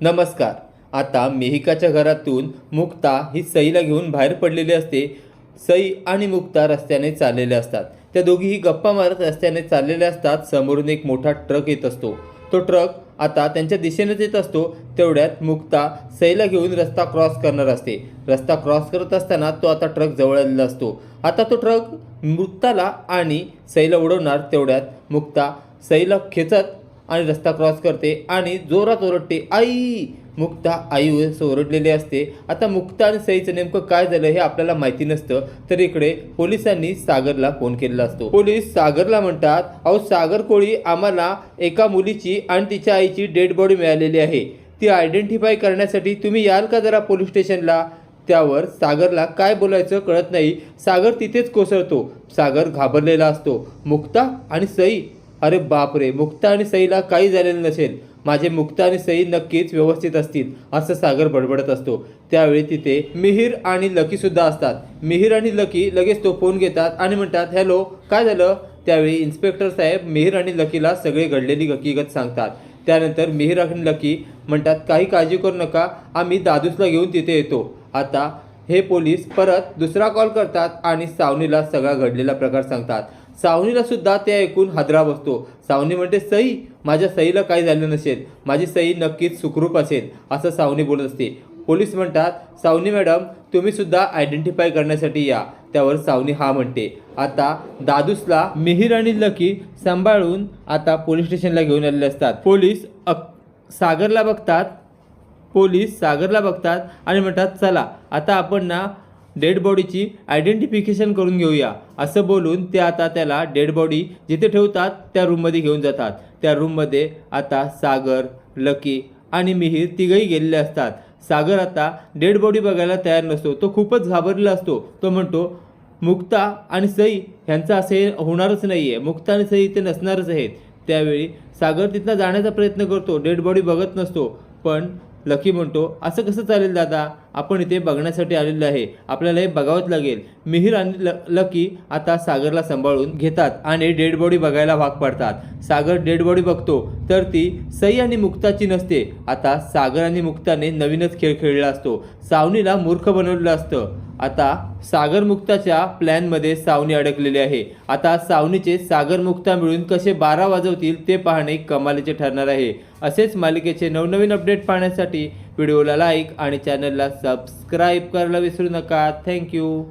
नमस्कार. आता मेहिकाच्या घरातून मुक्ता ही सईला घेऊन बाहेर पडलेली असते. सई आणि मुक्ता रस्त्याने चाललेले असतात. त्या दोघीही गप्पा मारत रस्त्याने चाललेले असतात. समोरून एक मोठा ट्रक येत असतो. तो ट्रक आता त्यांच्या दिशेनेच येत असतो. तेवढ्यात मुक्ता सईला घेऊन रस्ता क्रॉस करणार असते. रस्ता क्रॉस करत असताना तो आता ट्रक जवळ आलेला असतो. आता तो ट्रक मुक्ताला आणि सईला उडवणार. तेवढ्यात मुक्ता सईला खेचत आणि रस्ता क्रॉस करते आणि जोरात ओरडते आई! मुक्ता आई ओरडलेली असते. आता मुक्ता आणि सईचं नेमकं काय झालं हे आपल्याला माहिती नसतं. तर इकडे पोलिसांनी सागरला फोन केलेला असतो. पोलीस सागरला म्हणतात अहो सागर कोळी आम्हाला एका मुलीची आणि तिच्या आईची डेड बॉडी मिळालेली आहे. ती आयडेंटिफाय करण्यासाठी तुम्ही याल का जरा पोलीस स्टेशनला? त्यावर सागरला काय बोलायचं कळत नाही. सागर तिथेच कोसळतो. सागर घाबरलेला असतो. मुक्ता आणि सई अरे बापरे मुक्ता आणि सईला काही झालेलं नसेल. माझे मुक्ता आणि सई नक्कीच व्यवस्थित असतील असं सागर बडबडत असतो. त्यावेळी तिथे मिहीर आणि लकीसुद्धा असतात. मिहीर आणि लकी लगेच तो फोन घेतात आणि म्हणतात हॅलो काय झालं? त्यावेळी इन्स्पेक्टर साहेब मिहीर आणि लकीला सगळी घडलेली हकीकत सांगतात. त्यानंतर मिहीर आणि लकी म्हणतात काही काळजी करू नका आम्ही दादूसला घेऊन तिथे येतो. आता हे पोलीस परत दुसरा कॉल करतात आणि सावनीला सगळा घडलेला प्रकार सांगतात. सावनीला सुद्धा ते ऐकून हादरा बसतो. सावनी म्हणते सई माझ्या सईला काही झालं नसेल. माझी सई नक्कीच सुखरूप असेल असं सावनी बोलत असते. पोलीस म्हणतात सावनी मॅडम तुम्ही सुद्धा आयडेंटिफाय करण्यासाठी या. त्यावर सावनी हा म्हणते आता दादूसला मिहीर आणि लकी सांभाळून आता पोलीस स्टेशनला घेऊन आलेले असतात. पोलीस अक सागरला बघतात. पोलीस सागरला बघतात आणि म्हणतात चला आता आपण ना डेड बॉडीची आयडेंटिफिकेशन करून घेऊया. असं बोलून ते आता त्याला डेड बॉडी जिथे ठेवतात त्या रूममध्ये घेऊन जातात. त्या रूममध्ये आता सागर लकी आणि मिहीर तिघही गेलेले असतात. सागर आता डेड बॉडी बघायला तयार नसतो. तो खूपच घाबरलेला असतो. तो म्हणतो मुक्ता आणि सई ह्यांचं असे होणारच नाही आहे मुक्ता आणि सई इथे नसणारच आहेत. त्यावेळी सागर तिथनं जाण्याचा प्रयत्न करतो. डेड बॉडी बघत नसतो. पण लकी म्हणतो असं कसं चालेल दादा? आपण इथे बघण्यासाठी आलेलो आहे. आपल्याला हे बघावंच लागेल. मिहीर आणि ल लकी आता सागरला सांभाळून घेतात आणि डेड बॉडी बघायला भाग पडतात. सागर डेड बॉडी बघतो तर ती सई आणि मुक्ताची नसते. आता सागर आणि मुक्ताने नवीनच खेळ खेळला असतो. सावनीला मूर्ख बनवलेलं असतं. आता सागर मुक्ताच्या प्लॅनमध्ये सावनी अडकलेली आहे. आता सावनीचे सागर मुक्ता मिळून कसे बारा वाजवतील ते पाहणे कमालीचे ठरणार आहे. असेच मालिकेचे नवनवीन अपडेट पाहण्यासाठी व्हिडिओला लाईक आणि चॅनलला सबस्क्राईब करायला विसरू नका. थँक्यू